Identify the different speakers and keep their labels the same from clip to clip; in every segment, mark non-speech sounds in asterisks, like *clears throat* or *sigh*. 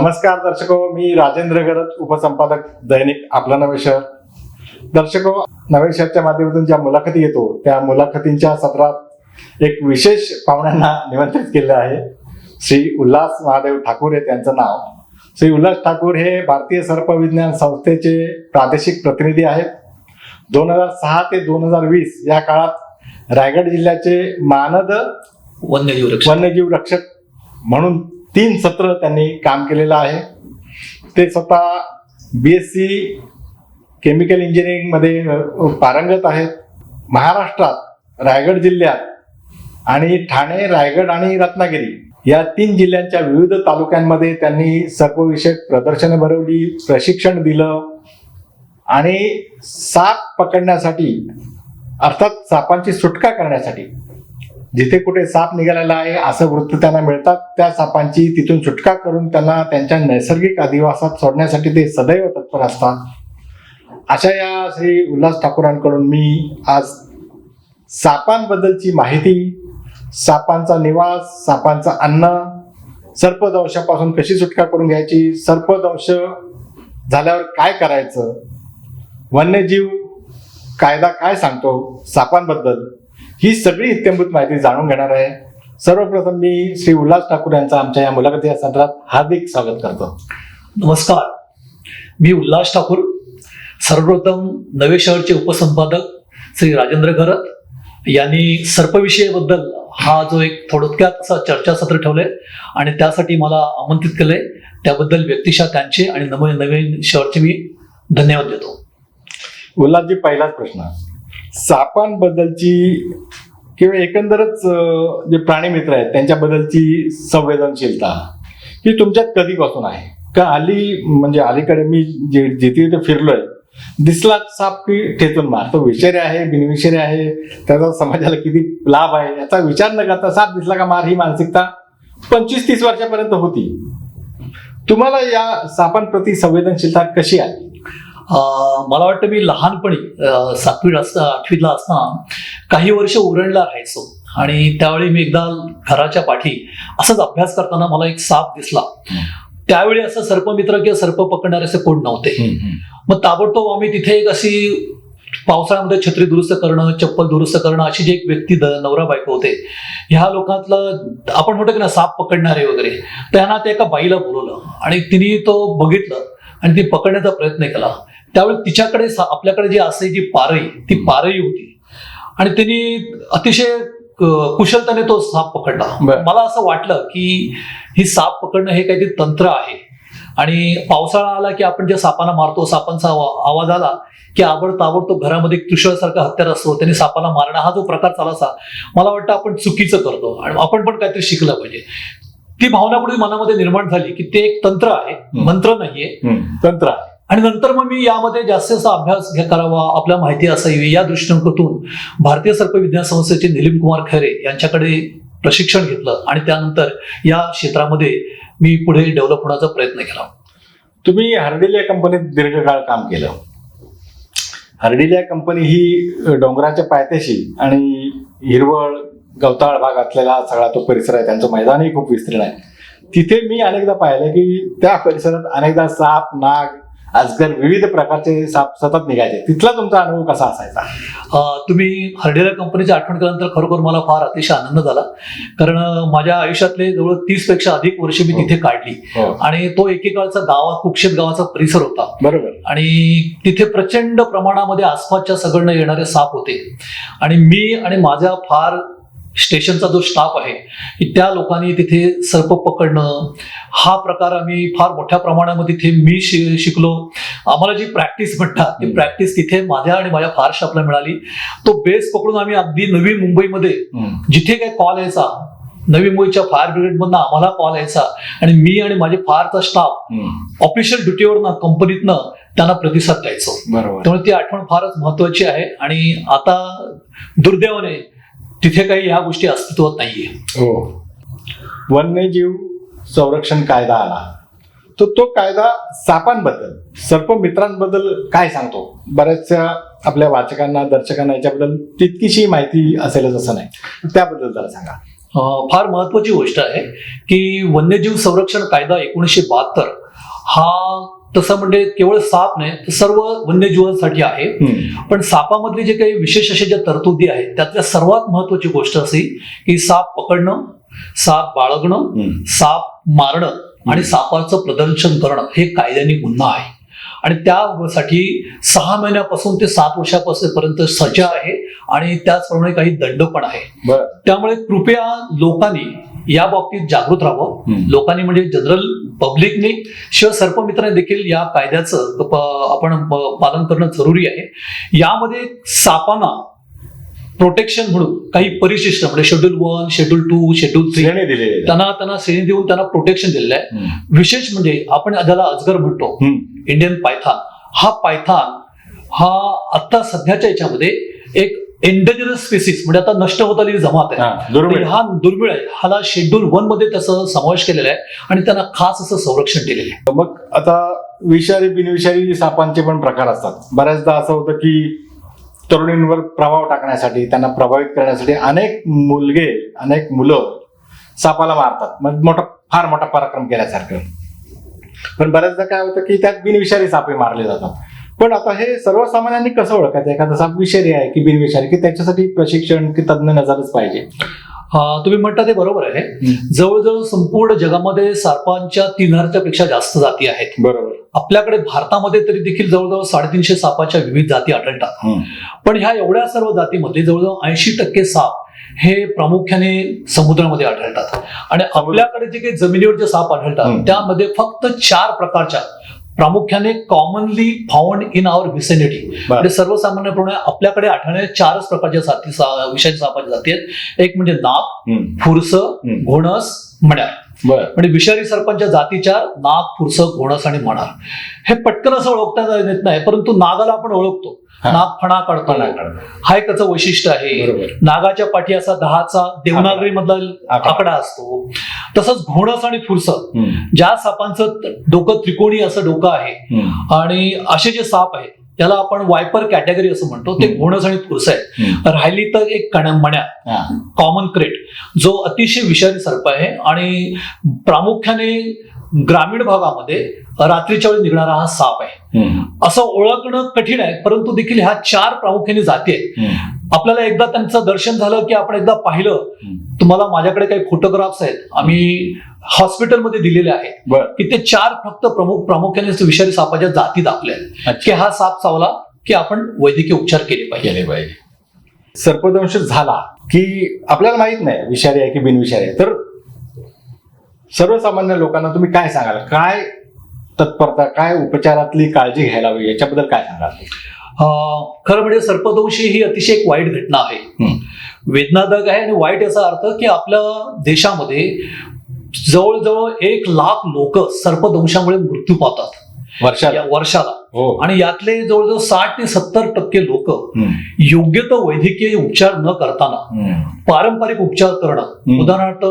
Speaker 1: नमस्कार दर्शको मी राजेंद्र गरज उपसंपादक दैनिक आपला नवे शहर. दर्शको नवे शहरच्या माध्यमातून ज्या मुलाखती येतो त्या मुलाखतींच्या सत्रात एक विशेष पाहुण्यांना निमंत्रित केलं आहे. श्री उल्हास महादेव ठाकूर हे त्यांचं नाव. श्री उल्हास ठाकूर हे भारतीय सर्पविज्ञान संस्थेचे प्रादेशिक प्रतिनिधी आहेत. दोन हजार सहा ते दोन हजार वीस या काळात रायगड जिल्ह्याचे मानद
Speaker 2: वन्यजीव
Speaker 1: वन्यजीव रक्षक म्हणून तीन सत्र त्यांनी काम केलेलं आहे. ते स्वतः बी एस सी केमिकल इंजिनिअरिंगमध्ये पारंगत आहेत. महाराष्ट्रात रायगड जिल्ह्यात आणि ठाणे रायगड आणि रत्नागिरी या तीन जिल्ह्यांच्या विविध तालुक्यांमध्ये त्यांनी सर्वविषयक प्रदर्शनं भरवली प्रशिक्षण दिलं आणि साप पकडण्यासाठी अर्थात सापांची सुटका करण्यासाठी जिथे कुठे साप निघालेला आहे असं वृत्त त्यांना मिळतात. त्या सापांची तिथून सुटका करून त्यांना त्यांच्या नैसर्गिक अधिवासात सोडण्यासाठी ते सदैव तत्पर असतात. अशा या श्री उल्हास ठाकूरांकडून मी आज सापांबद्दलची माहिती सापांचा निवास सापांचं अन्न सर्पदंशापासून कशी सुटका करून घ्यायची सर्पदंश झाल्यावर काय करायचं वन्यजीव कायदा काय सांगतो सापांबद्दल ही सगळी इत्यंभूत माहिती जाणून घेणार आहे. सर्वप्रथम मी श्री उल्हास ठाकूर यांचं आमच्या या मुलाखती या सत्रात हार्दिक स्वागत करतो.
Speaker 2: नमस्कार. मी उल्हास ठाकूर सर्वप्रथम नवे शहरचे उपसंपादक श्री राजेंद्र घरत यांनी सर्पविषयाबद्दल हा जो एक थोडक्यात असा चर्चासत्र ठेवलंय आणि त्यासाठी मला आमंत्रित केलंय. त्याबद्दल व्यक्तिशः त्यांचे आणि नवे नवीन शहरचे मी धन्यवाद देतो.
Speaker 1: उल्हासजी पहिलाच प्रश्न. सापांबद्दलची किंवा एकंदरच जे प्राणी मित्र आहेत त्यांच्याबद्दलची संवेदनशीलता ही तुमच्यात कधीपासून आहे? का अली म्हणजे अलीकडे मी जे जिथे तिथे फिरलोय दिसला साप की ठेचून मार? तो विषारी आहे बिनविषारी आहे त्याचा समाजाला किती लाभ आहे? याचा विचार न करता साप दिसला का मार ही मानसिकता पंचवीस तीस वर्षापर्यंत होती. तुम्हाला या सापांप्रती संवेदनशीलता कशी आली?
Speaker 2: मला वाटतं मी लहानपणी अं, सातवीत असता आठवीतला असताना काही वर्ष उरणला राहायचो. आणि त्यावेळी मी एकदा घराच्या पाठी असाच अभ्यास करताना मला एक साप दिसला. त्यावेळी असं सर्पमित्र किंवा सर्प पकडणारे असे कोण नव्हते. मग ताबडतोब आम्ही तिथे एक अशी पावसाळ्यामध्ये छत्री दुरुस्त करणं चप्पल दुरुस्त करणं अशी जी एक व्यक्ती द- नवरा बायको होते ह्या लोकांतलं आपण म्हणतो की ना साप पकडणारे वगैरे त्यांना ते एका बाईला बोलवलं. आणि तिने तो बघितलं आणि ती पकडण्याचा प्रयत्न केला. त्यावेळी तिच्याकडे आपल्याकडे जी असायची पारई ती पारई होती. आणि तिने अतिशय कुशलतेने तो साप पकडला. मला असं वाटलं की ही साप पकडणं हे काहीतरी तंत्र आहे. आणि पावसाळा आला की आपण ज्या सापांना मारतो सापांचा आवा- आवाज आला की आवड ताबडतोब घरामध्ये एक त्रिशूळासारखा हत्यार असतो त्यांनी सापाला मारणं हा जो प्रकार चालायचा मला वाटतं आपण चुकीचं करतो. आणि आपण पण काहीतरी शिकलं पाहिजे. ती भावना पुढे मनामध्ये निर्माण झाली की ते एक तंत्र आहे. मंत्र नाहीये.
Speaker 1: तंत्र आहे.
Speaker 2: आणि नंतर मग मी यामध्ये जास्तीत जास्त अभ्यास घे- करावा आपल्या माहिती असावी या दृष्टिकोनातून भारतीय सर्पविज्ञान संस्थेचे निलिम कुमार खैरे यांच्याकडे प्रशिक्षण घेतलं आणि त्यानंतर या क्षेत्रामध्ये मी पुढे डेव्हलप होण्याचा प्रयत्न केला.
Speaker 1: तुम्ही हर्डिल या कंपनीत दीर्घकाळ काम केलं. हर्डिल या कंपनी ही डोंगराच्या पायथ्याशी आणि हिरवळ गवताळ भाग असलेला सगळा तो परिसर आहे त्यांचं मैदानही खूप विस्तीर्ण आहे. तिथे मी अनेकदा पाहिलं की त्या परिसरात अनेकदा साप नाग अजगर विविध प्रकारचे साप सतत निघायचे. तिथला तुमचा अनुभव कसा असायचा?
Speaker 2: तुम्ही हर्डेला कंपनीची आठवण केल्यानंतर खरोखर मला फार अतिशय आनंद झाला. कारण माझ्या आयुष्यातले जवळ तीसपेक्षा अधिक वर्ष मी तिथे काढली.
Speaker 1: हो.
Speaker 2: आणि तो एकेकाळचा गावा कुक्षेत गावाचा परिसर होता.
Speaker 1: बरोबर.
Speaker 2: आणि तिथे प्रचंड प्रमाणामध्ये आसपासच्या सगळं येणारे साप होते. आणि मी आणि माझ्या फार स्टेशनचा जो स्टाफ आहे की त्या लोकांनी तिथे सर्प पकडणं हा प्रकार आम्ही फार मोठ्या प्रमाणामध्ये तिथे मी शि- शिकलो आम्हाला जी प्रॅक्टिस म्हणतात ती. प्रॅक्टिस तिथे माझ्या आणि माझ्या फार स्टाफला मिळाली तो बेस पकडून आम्ही अगदी नवी मुंबईमध्ये. जिथे काय कॉल यायचा नवी मुंबईच्या फायर ब्रिगेडमधनं आम्हाला कॉल यायचा आणि मी आणि माझे फारचा स्टाफ. ऑफिशियल ड्युटीवरनं कंपनीतनं त्यांना प्रतिसाद द्यायचो
Speaker 1: बरोबर
Speaker 2: त्यामुळे ती आठवण फारच महत्वाची आहे आणि आता दुर्दैवाने तिथे काही ह्या गोष्टी अस्तित्वात नाहीये.
Speaker 1: हो. वन्यजीव संरक्षण कायदा आला. तर तो कायदा सापांबद्दल सर्प मित्रांबद्दल काय सांगतो? बऱ्याचशा आपल्या वाचकांना दर्शकांना याच्याबद्दल तितकीशी माहिती असेलच असं नाही. त्याबद्दल जरा सांगा.
Speaker 2: फार महत्वाची गोष्ट आहे की वन्यजीव संरक्षण कायदा एकोणीसशे बहात्तर हा तसं म्हणजे केवळ साप नाही तर सर्व वन्यजीवांसाठी आहे. पण सापामधले जे काही विशेष अशा ज्या तरतुदी आहेत त्यातल्या सर्वात महत्वाची गोष्ट अशी की साप पकडणं साप बाळगणं. साप मारणं आणि सापाचं प्रदर्शन करणं हे कायद्याने गुन्हा आहे आणि त्यासाठी सहा महिन्यापासून ते सात वर्षापासून पर्यंत सजा आहे आणि त्याचप्रमाणे काही दंड पण आहे त्यामुळे कृपया लोकांनी या बाबतीत जागृत राहावं. लोकांनी म्हणजे जनरल पब्लिकने शिवाय सर्पमित्रांनी देखील या कायद्याचं आपण पालन करणं जरुरी आहे यामध्ये सापांना प्रोटेक्शन म्हणून काही परिशिष्ट म्हणजे schedule one schedule two schedule three. त्यांना त्यांना श्रेणी देऊन त्यांना प्रोटेक्शन दिलेलं आहे. विशेष म्हणजे आपण ज्याला अजगर म्हणतो. इंडियन पायथान हा पायथान हा आता सध्याच्या याच्यामध्ये एक एंडेजरस स्पेसिस म्हणजे आता नष्ट होत आलेली जमात आहे.
Speaker 1: हा, दुर्मिळ.
Speaker 2: हा दुर्मिळ आहे. हाला शेड्यूल वनमध्ये त्याचा समावेश केलेला आहे आणि त्यांना खास असं संरक्षण दिलेलं आहे.
Speaker 1: मग आता विषारी बिनविषारी सापांचे पण प्रकार असतात. बऱ्याचदा असं होतं की तरुणींवर प्रभाव टाकण्यासाठी त्यांना प्रभावित करण्यासाठी अनेक मुलगे अनेक मुलं सापाला मारतात. मग मोठा फार मोठा पराक्रम केल्यासारखं. पण बऱ्याचदा काय होतं की त्यात बिनविषारी सापे मारले जातात. पण आता हे सर्वसामान्यांनी कसं ओळखायचं? एखादा साप विषारी आहे की बिनविषारी की त्याच्यासाठी प्रशिक्षण की तज्ज्ञ नजरच पाहिजे?
Speaker 2: तुम्ही म्हणता ते बरोबर आहे. जवळजवळ संपूर्ण जगामध्ये सापांच्या तीन हजारच्या पेक्षा जास्त जाती आहेत.
Speaker 1: बरोबर.
Speaker 2: आपल्याकडे भारतामध्ये तरी देखील जवळजवळ साडेतीनशे सापाच्या विविध जाती आढळतात. पण ह्या एवढ्या सर्व जातीमध्ये जवळजवळ ऐंशी टक्के साप हे प्रामुख्याने समुद्रामध्ये आढळतात. आणि आपल्याकडे जे काही जमिनीवर जे साप आढळतात. त्यामध्ये फक्त चार प्रकारच्या प्रामुख्याने commonly found in our vicinity म्हणजे सर्वसामान्यप्रमाणे आपल्याकडे आढळणाऱ्या चारच प्रकारच्या जाती विषारी सापाच्या जाती आहेत एक म्हणजे
Speaker 1: हम्म.
Speaker 2: फुरस. घोणस
Speaker 1: बर
Speaker 2: म्हणजे विषारी सर्पांच्या जातीच्या नाग फुरस घोणस आणि मणार हे पटकन असं ओळखता येत नाही परंतु नागाला आपण ओळखतो. नाग फणा काढतो. हा एक त्याचं वैशिष्ट्य आहे. नागाच्या पाठी असा दहाचा देवनागरी मधला
Speaker 1: आकडा.
Speaker 2: असतो तसंच घोणस आणि फुरस. ज्या सापांचं डोकं त्रिकोणी असं डोकं आहे. आणि असे जे साप आहेत त्याला आपण वायपर कॅटेगरी असं म्हणतो ते. घोणस आणि फुरस आहे. राहिली तर एक मण्या. कॉमन क्रेट जो अतिशय विषारी सर्प आहे आणि प्रामुख्याने ग्रामीण भागामध्ये रात्रीच्या वेळी निघणारा हा साप आहे. असं ओळखणं कठीण आहे परंतु देखील ह्या चार प्रामुख्याने जाती आहेत. आपल्याला एकदा त्यांचं दर्शन झालं की आपण एकदा पाहिलं. तुम्हाला माझ्याकडे काही फोटोग्राफ्स आहेत आम्ही हॉस्पिटलमध्ये दिलेले आहेत. की ते चार फक्त प्रमुख प्रामुख्याने विषारी सापाच्या जाती दाखल्या. की हा साप चावला की आपण वैद्यकीय उपचार केले पाहिजे.
Speaker 1: पाहिजे. सर्पदंश झाला की आपल्याला माहीत नाही विषारी आहे की बिनविषारी आहे. तर सर्वसामान्य लोकांना तुम्ही काय सांगाल? काय तत्परता काय उपचारातली काळजी घ्यायला हवी? याच्याबद्दल काय सांगाल?
Speaker 2: खरं म्हणजे सर्पदंशी ही अतिशय एक वाईट घटना आहे. वेदनादायक आहे आणि वाईट याचा अर्थ की आपल्या देशामध्ये जवळजवळ एक लाख लोक सर्पदंशामुळे मृत्यू पावतात
Speaker 1: वर्षाला
Speaker 2: या वर्षाला
Speaker 1: हो
Speaker 2: आणि यातले जवळजवळ साठ ते सत्तर टक्के लोक. योग्य तो वैद्यकीय उपचार न करताना. पारंपरिक उपचार करणं. उदाहरणार्थ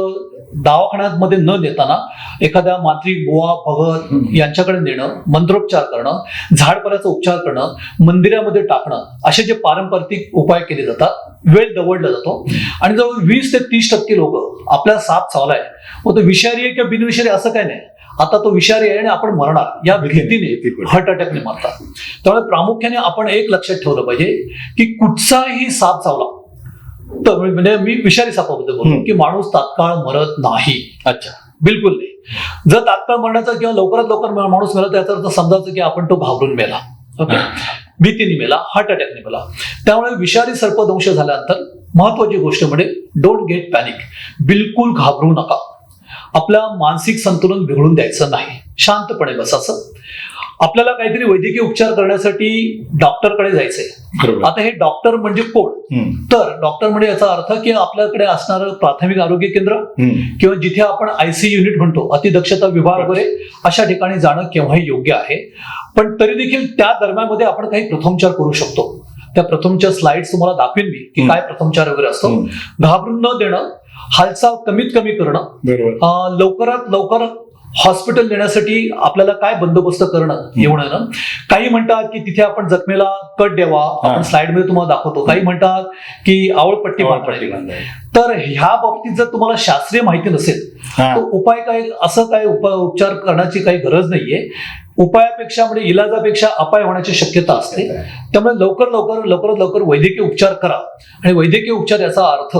Speaker 2: दवाखान्यामध्ये न देताना एखाद्या मात्रिक बुवा भगत. यांच्याकडे नेणं मंत्रोपचार करणं झाडपाल्याचा उपचार करणं मंदिरामध्ये टाकणं असे जे पारंपरिक उपाय केले जातात वेळ दवडला जातो. आणि जवळ वीस ते तीस टक्के लोक आपला साप चावलाय. मग तो विषारी आहे किंवा बिनविषारी असं काय नाही. आता तो विषारी आहे आणि आपण मरणार. या भीतीने
Speaker 1: भीतीने.
Speaker 2: हार्ट अटॅकने मरतात. त्यामुळे प्रामुख्याने आपण एक लक्षात ठेवलं पाहिजे की कुठचाही साप चावला. तर म्हणजे मी विषारी सापाबद्दल बोलतो. की माणूस तात्काळ मरत नाही.
Speaker 1: अच्छा.
Speaker 2: बिलकुल नाही. जर तात्काळ मरण्याचा किंवा लवकरात लवकर माणूस मेला त्याचा अर्थ समजायचं की आपण तो घाबरून मेला. ओके? भीतीने मेला हार्ट अटॅकने मेला. त्यामुळे विषारी सर्पदंश झाल्यानंतर महत्वाची गोष्ट म्हणजे डोंट गेट पॅनिक बिलकुल घाबरू नका. आपलं मानसिक संतुलन बिघडून द्यायचं नाही. शांतपणे बसायचं आपल्याला काहीतरी वैद्यकीय उपचार करण्यासाठी डॉक्टरकडे जायचंय आता हे डॉक्टर म्हणजे कोण. तर डॉक्टर म्हणजे याचा अर्थ की आपल्याकडे असणारं प्राथमिक आरोग्य केंद्र. किंवा जिथे आपण आयसी युनिट म्हणतो अतिदक्षता विभाग वगैरे अशा ठिकाणी जाणं केव्हाही योग्य आहे पण तरी देखील त्या दरम्यानमध्ये आपण काही प्रथमोपचार करू शकतो त्या प्रथमच्या स्लाइड्स तुम्हाला दाखवेन मी की. काय प्रथमोपचार वगैरे असतो. घाबरून न देणं हालचाल कमीत कमी करणं लवकरात लवकर हॉस्पिटल नेण्यासाठी आपल्याला काय बंदोबस्त करणं एवढं ना? काही म्हणतात की तिथे आपण जखमेला कट द्यावा. आपण
Speaker 1: हा.
Speaker 2: स्लाइडमध्ये तुम्हाला दाखवतो. काही म्हणतात की आवळपट्टी बांधावी. तर ह्या बाबतीत जर तुम्हाला शास्त्रीय माहिती नसेल. तर उपाय काय असं काय उपाय उपचार करण्याची काही गरज नाहीये. उपायापेक्षा म्हणजे इलाजापेक्षा अपाय होण्याची शक्यता असते. त्यामुळे लवकर लवकर लवकरात लवकर वैद्यकीय उपचार करा. आणि वैद्यकीय उपचार याचा अर्थ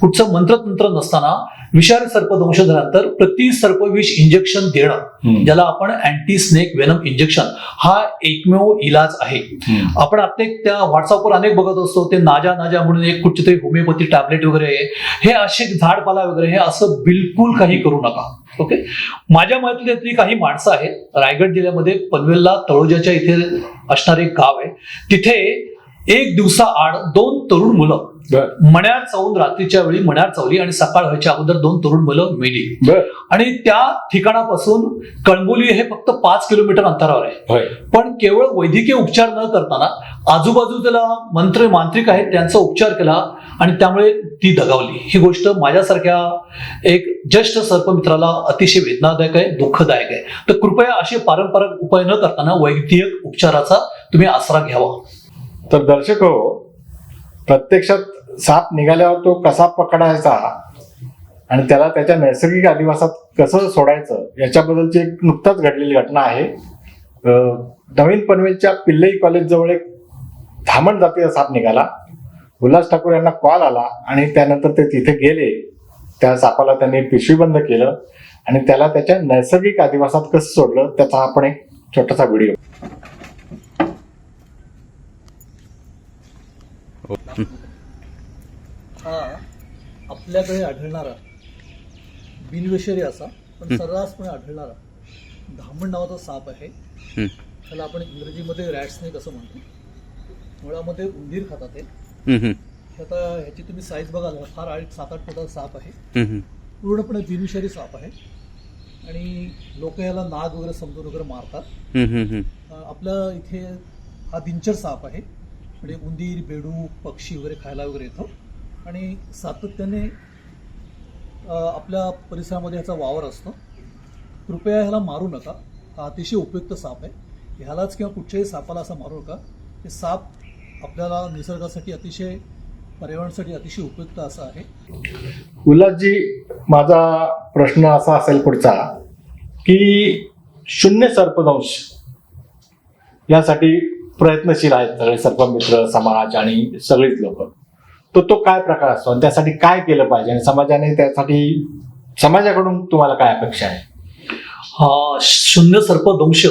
Speaker 2: कुठचं मंत्रतंत्र नसताना विषारी सर्पदंश झाल्यानंतर प्रति सर्पविष इंजेक्शन देणं. ज्याला आपण अँटी स्नेक वेनम इंजेक्शन हा एकमेव इलाज आहे. आपण अनेक त्या व्हॉट्सअपवर अनेक बघत असतो ते नाजा नाजा म्हणून एक कुठची तरी होमिओपॅथी टॅबलेट वगैरे हे असे झाडपाला वगैरे हे असं बिलकुल काही करू नका. ओके? माझ्या मनातली काही माणसं आहेत रायगड जिल्ह्यामध्ये पनवेलला तळोजाच्या इथे असणारे एक गाव आहे. तिथे एक दिवसा आड दोन तरुण मुलं. मण्यार चावून रात्रीच्या वेळी मण्यार चावली आणि सकाळ व्हायच्या अगोदर दोन तरुण मुलं मेली. आणि त्या ठिकाणापासून कळंबोली हे फक्त पाच किलोमीटर अंतरावर आहे. पण केवळ वैद्यकीय उपचार न करताना आजूबाजूला मंत्र मांत्रिक आहेत त्यांचा उपचार केला आणि त्यामुळे ती दगावली. ही गोष्ट माझ्यासारख्या एक ज्येष्ठ सर्पमित्राला अतिशय वेदनादायक आहे दुःखदायक आहे. तर कृपया असे पारंपरिक उपाय न करताना वैद्यकीय उपचाराचा तुम्ही आसरा घ्यावा.
Speaker 1: तर दर्शक हो प्रत्यक्षात साप निघाल्यावर तो कसा पकडायचा आणि त्याला त्याच्या नैसर्गिक अधिवासात कसं सोडायचं याच्याबद्दलची एक नुकताच घडलेली घटना आहे. नवीन पनवेलच्या पिल्लई कॉलेजजवळ एक धामण जातीचा साप निघाला. उल्हास ठाकूर यांना कॉल आला आणि त्यानंतर ते तिथे गेले. त्या सापाला त्यांनी पिशवीबंद केलं आणि त्याला त्याच्या नैसर्गिक अधिवासात कसं सोडलं त्याचा आपण एक छोटासा व्हिडिओ.
Speaker 2: हा. आपल्याकडे आढळणारा बिनविषारी असा पण सर्रासपणे आढळणारा धामण नावाचा साप आहे.
Speaker 3: हं.
Speaker 2: त्याला आपण इंग्रजीमध्ये रॅट स्नेक असं म्हणतो? मुळामध्ये उंदीर खातात हे हे. आता ह्याची तुम्ही साईज बघाल फार आठ सात आठ फुटाचा साप आहे. पूर्णपणे बिनविषारी साप आहे. आणि लोक याला नाग वगैरे समजून वगैरे मारतात. आपल्या इथे हा दिनचर साप आहे. म्हणजे उंदीर बेडू पक्षी वगैरे खायला वगैरे येतो. आणि सातत्याने आपल्या परिसरामध्ये ह्याचा वावर असतो. कृपया ह्याला मारू नका. हा अतिशय उपयुक्त साप आहे. ह्यालाच किंवा कुठच्याही सापाला असा मारू नका. हे साप आपल्याला निसर्गासाठी अतिशय पर्यावरणासाठी अतिशय उपयुक्त असा आहे.
Speaker 1: उल्हासजी माझा प्रश्न असा असेल पुढचा की शून्य सर्पदंश यासाठी प्रयत्नशील आहेत सगळे सर्पमित्र समाज आणि सगळेच लोक. तर तो काय प्रकार असतो आणि त्यासाठी काय केलं पाहिजे आणि समाजाने त्यासाठी समाजाकडून तुम्हाला काय अपेक्षा आहे?
Speaker 2: हा शून्य सर्पदंश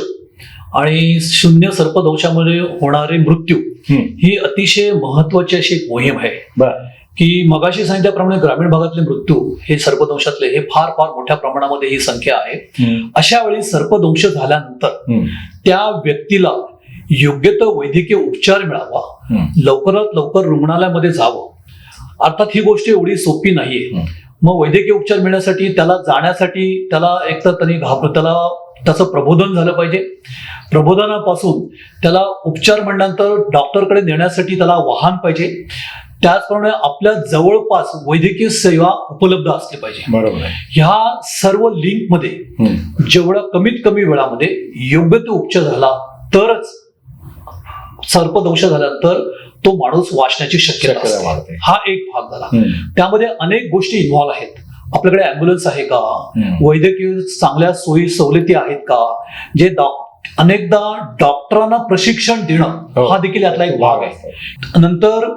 Speaker 2: आणि शून्य सर्पदंशामध्ये होणारे मृत्यू ही अतिशय महत्वाची अशी एक मोहीम आहे.
Speaker 1: बर.
Speaker 2: की मगाशी सांगितल्याप्रमाणे ग्रामीण भागातले मृत्यू हे सर्पदंशातले हे फार फार मोठ्या प्रमाणामध्ये ही संख्या आहे. अशा वेळी सर्पदंश झाल्यानंतर त्या व्यक्तीला योग्य तो वैद्यकीय उपचार मिळावा. लवकरात लवकर रुग्णालयामध्ये जावं. अर्थात ही गोष्ट एवढी सोपी नाहीये. मग वैद्यकीय उपचार मिळण्यासाठी त्याला जाण्यासाठी त्याला एकतर त्यांनी घाबर त्याला त्याचं प्रबोधन झालं पाहिजे. प्रबोधनापासून त्याला उपचार म्हणल्यानंतर डॉक्टरकडे नेण्यासाठी त्याला वाहन पाहिजे. त्याचप्रमाणे आपल्या जवळपास वैद्यकीय सेवा उपलब्ध असली पाहिजे.
Speaker 1: बरोबर
Speaker 2: ह्या सर्व लिंकमध्ये. जेवढा कमीत कमी वेळामध्ये योग्य तो उपचार झाला तरच सर्पदंश झाल्यानंतर तो माणूस वाचण्याची शक्यता. हा एक भाग झाला. त्यामध्ये अनेक गोष्टी इन्व्हॉल्व आहेत आपल्याकडे अँब्युलन्स आहे का. वैद्यकीय चांगल्या सोयी सवलती आहेत का जे अनेकदा डॉक्टरांना प्रशिक्षण
Speaker 1: हो.
Speaker 2: देणं हा देखील यातला एक भाग आहे
Speaker 1: असतो.
Speaker 2: नंतर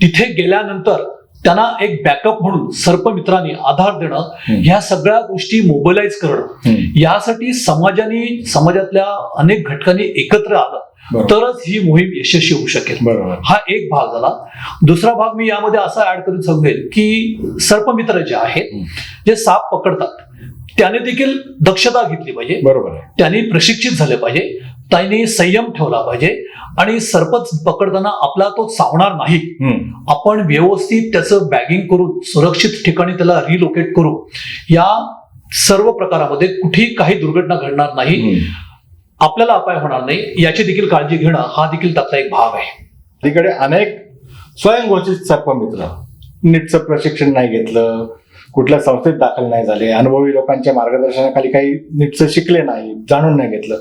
Speaker 2: तिथे गेल्यानंतर त्यांना एक बॅकअप म्हणून सर्पमित्रांनी आधार देणं. ह्या सगळ्या गोष्टी मोबिलाइज करणं. यासाठी समाजाने समाजातल्या अनेक घटकांनी एकत्र आलं. तरच ही मोहीम यशस्वी होऊ शकेल. हा एक भाग झाला. दुसरा भाग मी यामध्ये असा ऍड करून सांगेल की सर्पमित्र जे आहेत. जे साप पकडतात त्याने देखील दक्षता घेतली पाहिजे.
Speaker 1: बरोबर
Speaker 2: त्यांनी प्रशिक्षित झाले पाहिजे. त्यांनी संयम ठेवला पाहिजे. आणि सर्पच पकडताना आपला तो चावणार नाही. आपण व्यवस्थित त्याचं बॅगिंग करून सुरक्षित ठिकाणी त्याला रिलोकेट करू. या सर्व प्रकारामध्ये कुठेही काही दुर्घटना घडणार नाही. आपल्याला अपाय होणार नाही याची देखील काळजी घेणं हा देखील त्यातला एक भाग आहे.
Speaker 1: तिकडे अनेक स्वयंघोषित सर्पमित्र नीटचं प्रशिक्षण नाही घेतलं कुठल्या संस्थेत दाखल नाही झाले अनुभवी लोकांच्या मार्गदर्शनाखाली काही नीटचं शिकले नाही जाणून नाही घेतलं.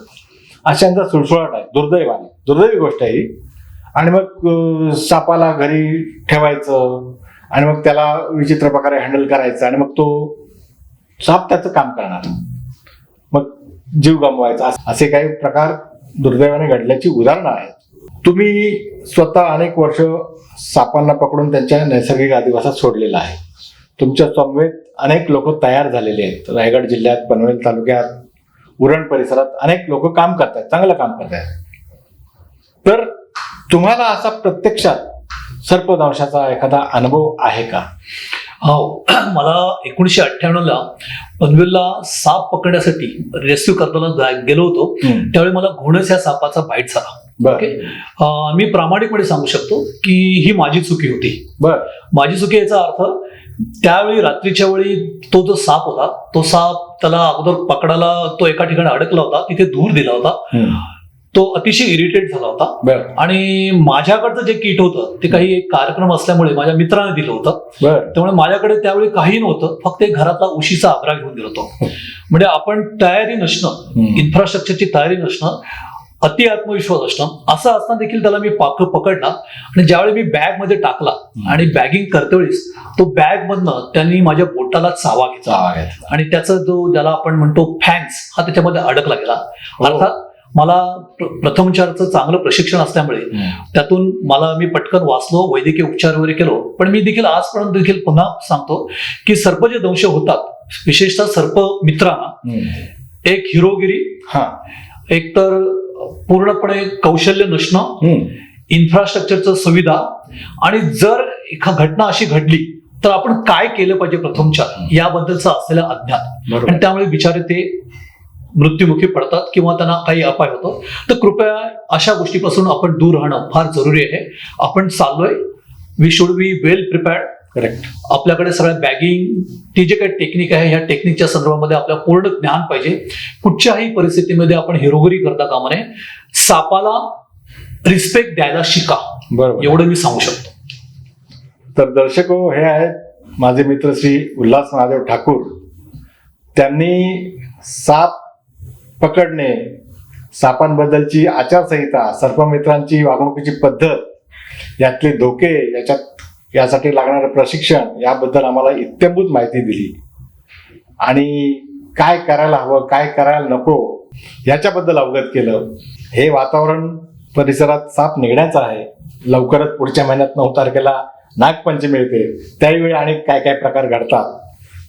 Speaker 1: अशांचा सुळसुळाट आहे दुर्दैवाने दुर्दैवी गोष्ट आहे आणि मग सापाला घरी ठेवायचं आणि मग त्याला विचित्र प्रकारे हँडल करायचं आणि मग तो साप त्याचं काम करणार. मग जीव गमवायचा. असे काही प्रकार दुर्दैवाने घडल्याची उदाहरणं आहेत. तुम्ही स्वतः अनेक वर्ष सापांना पकडून त्यांच्या नैसर्गिक अधिवासात सोडलेला आहे. तुमच्या समवेत अनेक लोक तयार झालेले आहेत. रायगड जिल्ह्यात पनवेल तालुक्यात उरण परिसरात अनेक लोक काम करतात चांगलं काम करतात तर तुम्हाला असा प्रत्यक्षात सर्पदंशाचा एखादा अनुभव आहे का?
Speaker 2: हो *clears throat* मला एकोणीशे अठ्ठ्याण्णवला पनवेलला साप पकडण्यासाठी रेस्क्यू करताना गेलो होतो. त्यावेळी मला घोणस या सापाचा बाईट झाला. ओके मी प्रामाणिकपणे सांगू शकतो की ही माझी चुकी होती.
Speaker 1: बर.
Speaker 2: माझी चुकी याचा अर्थ त्यावेळी रात्रीच्या वेळी तो जो साप होता तो साप त्याला अगोदर पकडायला तो एका ठिकाणी अडकला होता तिथे दूर दिला होता. तो अतिशय इरिटेट झाला होता. आणि माझ्याकडचं जे किट होतं ते काही एक कार्यक्रम असल्यामुळे माझ्या मित्राने दिलं होतं. त्यामुळे माझ्याकडे त्यावेळी काही नव्हतं फक्त एक घरातला उशीचा आबरा घेऊन गेलो होतो. म्हणजे आपण तयारी नसणं इन्फ्रास्ट्रक्चरची तयारी नसणं अति आत्मविश्वास असणं असं असताना देखील त्याला मी पाक पकडला. आणि ज्यावेळी मी बॅगमध्ये टाकला आणि बॅगिंग करते वेळेस तो बॅग मधनं त्यांनी माझ्या बोटाला चावा घेतला.
Speaker 1: चावा घेतला.
Speaker 2: आणि त्याचा जो ज्याला आपण म्हणतो फॅन्स हा त्याच्यामध्ये अडकला गेला.
Speaker 1: हो.
Speaker 2: अर्थात मला प्र- प्रथमोपचाराचं चांगलं प्रशिक्षण असल्यामुळे त्यातून मला मी पटकन वाचलो वैद्यकीय उपचार वगैरे केलो. पण मी देखील आजपर्यंत देखील पुन्हा सांगतो की सर्प जे दंश होतात. विशेषतः सर्प मित्रांना. एक हिरोगिरी
Speaker 1: हा.
Speaker 2: एक तर पूर्णपणे कौशल्य नसणं इन्फ्रास्ट्रक्चरचं सुविधा आणि जर एखा घटना अशी घडली तर आपण काय केलं पाहिजे प्रथमच्या याबद्दलचं असलेलं अज्ञान. आणि त्यामुळे बिचारे ते मृत्युमुखी पडतात किंवा त्यांना काही अपाय होतो. तर कृपया अशा गोष्टीपासून आपण दूर राहणं फार जरुरी आहे. आपण चाललोय. We should be well prepared
Speaker 1: correct
Speaker 2: आपल्याकडे सगळ्या बॅगिंग ती जे काही टेक्निक आहे ह्या टेक्निकच्या संदर्भामध्ये आपल्याला पूर्ण ज्ञान पाहिजे. कुठच्याही परिस्थितीमध्ये आपण हिरोगरी करता कामा नये. सापाला रिस्पेक्ट द्यायला शिका.
Speaker 1: बरोबर.
Speaker 2: एवढं मी सांगू शकतो.
Speaker 1: तर दर्शक हो, आहेत माझे मित्र श्री उल्हास महादेव ठाकूर. त्यांनी साप पकडणे सापांबद्दलची आचारसंहिता सर्पमित्रांची वागणुकीची पद्धत यातले धोके याच्यात यासाठी लागणारं प्रशिक्षण याबद्दल आम्हाला इत्यंभूत माहिती दिली. आणि काय करायला हवं काय करायला नको याच्याबद्दल अवगत केलं. हे वातावरण परिसरात साप निघण्याचं आहे. लवकरच पुढच्या महिन्यात नऊ तारखेला नागपंचमी येते. त्यावेळी अनेक काय काय प्रकार घडतात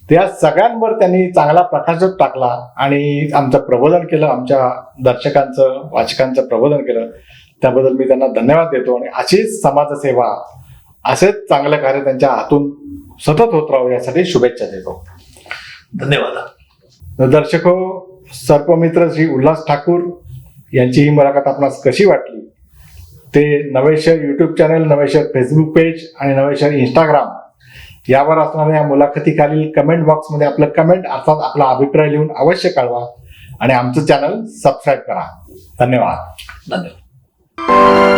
Speaker 1: त्या सगळ्यांवर त्यांनी चांगला प्रकाशच टाकला आणि आमचं प्रबोधन केलं आमच्या दर्शकांचं वाचकांचं प्रबोधन केलं त्याबद्दल मी त्यांना धन्यवाद देतो आणि अशीच समाजसेवा असेच चांगलं कार्य त्यांच्या हातून सतत होत राहू यासाठी शुभेच्छा देतो.
Speaker 2: धन्यवाद.
Speaker 1: दर्शक सर्पमित्र श्री उल्हास ठाकूर यांची ही मुलाखत आपणास कशी वाटली? ते Naveshar YouTube channel Naveshar Facebook page आणि नवेशर इंस्टाग्राम यावर असणाऱ्या या मुलाखतीखालील कमेंट बॉक्समध्ये आपलं कमेंट अर्थात आपला अभिप्राय लिहून अवश्य कळवा. आणि आमचं चॅनल सबस्क्राईब करा. धन्यवाद.
Speaker 2: धन्यवाद.